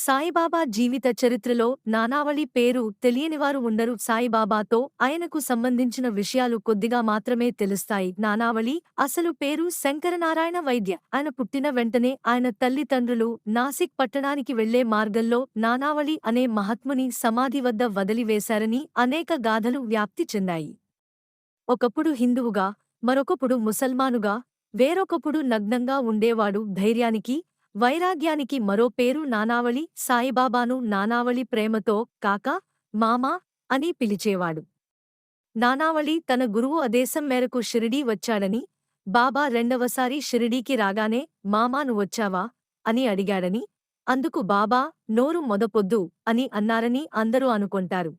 సాయిబాబా జీవిత చరిత్రలో నానావళి పేరు తెలియనివారు ఉండరు. సాయిబాబాతో ఆయనకు సంబంధించిన విషయాలు కొద్దిగా మాత్రమే తెలుస్తాయి. నానావళి అసలు పేరు శంకరనారాయణ వైద్య. ఆయన పుట్టిన వెంటనే ఆయన తల్లిదండ్రులు నాసిక్ పట్టణానికి వెళ్ళే మార్గంలో నానావళి అనే మహాత్ముని సమాధి వద్ద వదిలివేశారని అనేక గాథలు వ్యాప్తి చెందాయి. ఒకప్పుడు హిందువుగా మరొకప్పుడు ముసల్మానుగా వేరొకప్పుడు నగ్నంగా ఉండేవాడు ధైర్యానికి వైరాగ్యానికి మరో పేరు నానావళి సాయిబాబాను నానావళి ప్రేమతో కాక మామా అని పిలిచేవాడు. నానావళి తన గురువు ఆదేశం మేరకు షిరిడీ వచ్చాడని బాబా రెండవసారి షిరిడీకి రాగానే మామాను వచ్చావా? అని అడిగాడని అందుకు బాబా నోరు మొదపొద్దు అని అన్నారని అందరూ అనుకొంటారు.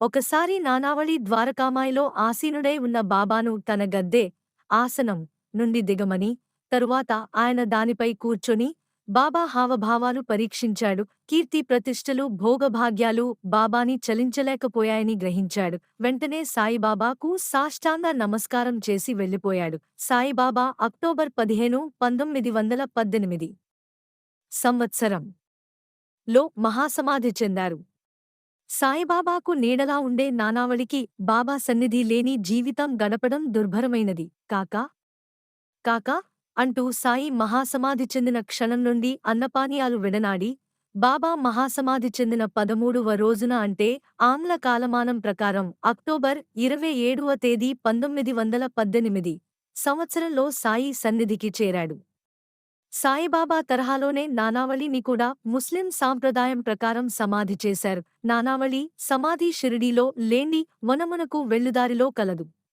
ఒకసారి నానావళి ద్వారకామాయిలో ఆసీనుడై ఉన్న బాబాను తన గద్దె ఆసనం నుండి దిగమని తరువాత ఆయన దానిపై కూర్చొని బాబా హావభావాలు పరీక్షించాడు. కీర్తి ప్రతిష్టలు భోగభాగ్యాలు బాబాని చలించలేకపోయాయని గ్రహించాడు. వెంటనే సాయిబాబాకు సాష్టాంగ నమస్కారం చేసి వెళ్ళిపోయాడు సాయిబాబా అక్టోబర్ పదిహేను పంతొమ్మిది వందల పద్దెనిమిది సంవత్సరం లో మహాసమాధి చెందారు. సాయిబాబాకు నీడలా ఉండే నానావళికి బాబా సన్నిధి లేని జీవితం గడపడం దుర్భరమైనది. కాకా? కాకా? అంటూ సాయి మహాసమాధి చెందిన క్షణం నుండి అన్నపానీయాలు విడనాడి బాబా మహాసమాధి చెందిన పదమూడవ రోజున అంటే ఆంగ్ల కాలమానం ప్రకారం అక్టోబర్ ఇరవై ఏడవ తేదీ పంతొమ్మిది వందల పద్దెనిమిది సంవత్సరంలో సాయి సన్నిధికి చేరాడు. సాయిబాబా తరహాలోనే నానావళిని కూడా ముస్లిం సాంప్రదాయం ప్రకారం సమాధి చేశారు. నానావళి సమాధి షిరిడీలో లేండి వనమునకు వెళ్ళుదారిలో కలదు.